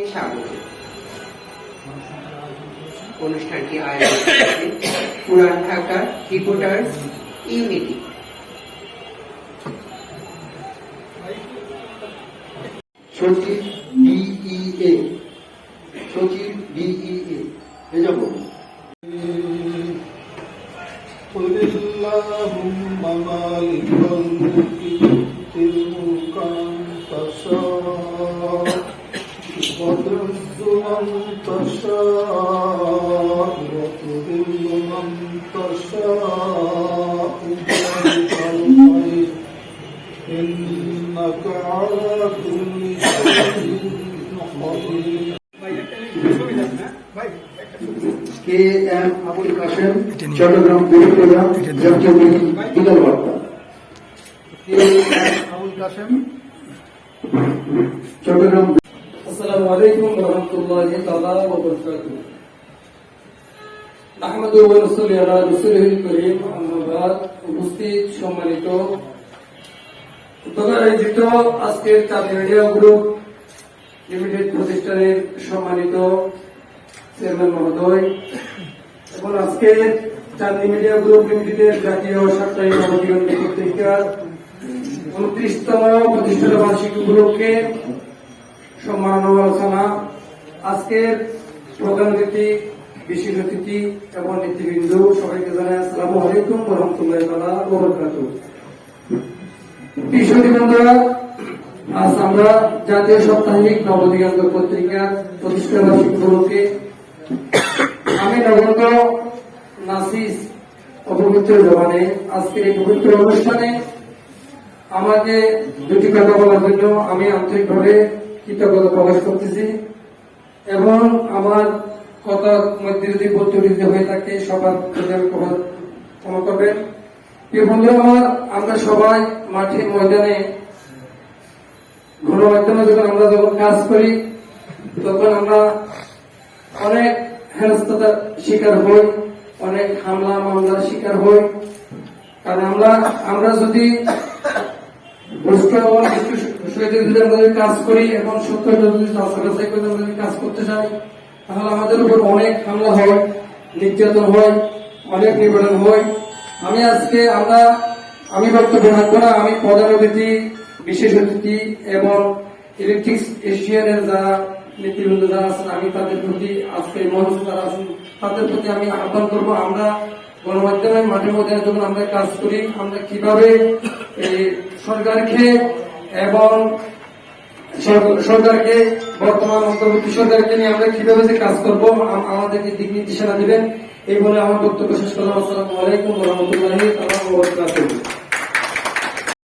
স্বাগত অনুষ্ঠানটি আয়োজন করেছে পুরান ঢাকা রিপোর্টার্স ইউনিটি সচিব ডিইএ সচিব ডিইএ রেজা বলুন قل اللهم مالك الملك تؤتي الملك وتعز من تشاء وتذل من تشاء بيدك الخير إنك على كل شيء قدير কে এম আবুল কাসেম চট্টগ্রাম পুলিশ প্রধান জাতীয় বিকাল বার্তা কে এম আবুল কাসেম চট্টগ্রাম السلام عليكم ورحمة الله تعالى وبركاته نحمد ونصلي على رسوله الكريم أما بعد উপস্থিত সম্মানিত উদ্যোগে আয়োজিত আজকের চাঁদি মিডিয়া গ্রুপ লিমিটেড প্রতিষ্ঠানের সম্মানিত চেয়ারম্যান মহোদয় এবং আজকে চাঁদনি মিডিয়া গ্রুপ লিমিটেডের জাতীয় সাপ্তাহিক নবজীবন পত্রিকার উনত্রিশতম প্রতিষ্ঠান বার্ষিক উপলক্ষে সম্মান আলোচনা, আজকের প্রধান অতিথি বিশেষ অতিথি এবং নীতিবৃন্দ, সবাইকে জানাই আসসালামু আলাইকুম রহমতুল্লাহ তালা বরকাত আজ আমরা জাতীয় সাপ্তাহিক নবদিগন্ত পত্রিকা প্রতিষ্ঠা বার্ষিক উপলক্ষে আমি নগর নাসিস অপবিত্র জবানে আজকের এই পবিত্র অনুষ্ঠানে আমাকে দুটি কথা বলার জন্য আমি আন্তরিকভাবে কৃতজ্ঞতা প্রকাশ করতেছি। এবং আমার কথা মধ্যে যদি বর্তরিত হয়ে থাকে, সবার ক্ষমা করবেন। প্রিয় বন্ধু, আমার, আমরা সবাই মাঠে ময়দানে গণমাধ্যমে যখন আমরা যখন কাজ করি, তখন আমরা অনেক হেনস্থতার শিকার হই, অনেক হামলা, মামলার শিকার হই। কারণ আমরা আমরা যদি ভ্রষ্ট এবং কাজ করি এবং যদি কাজ করতে চাই, তাহলে আমাদের উপর অনেক হামলা হয়, নির্যাতন হয়, অনেক নিবেদন হয়। আমি আজকে আমরা, আমি বক্তব্য রাখব না, আমি প্রধান অতিথি, বিশেষ অতিথি এবং ইলেকট্রিক এশিয়ানের যারা নীতিবৃন্দ যারা আছেন, আমি তাদের প্রতি আজকে মঞ্চ যারা আছেন, তাদের প্রতি আমি আহ্বান করব, আমরা গণমাধ্যমের মাঠে মধ্যে যখন আমরা কাজ করি, আমরা কীভাবে এই সরকারকে এবং সরকারকে, বর্তমান অন্তর্বর্তী সরকারকে নিয়ে আমরা কীভাবে যে কাজ করব আমাদেরকে দিক নির্দেশনা দিবেন, এই বলে আমার বক্তব্য শেষ করলাম। আসসালামু আলাইকুম রহমতুল্লাহি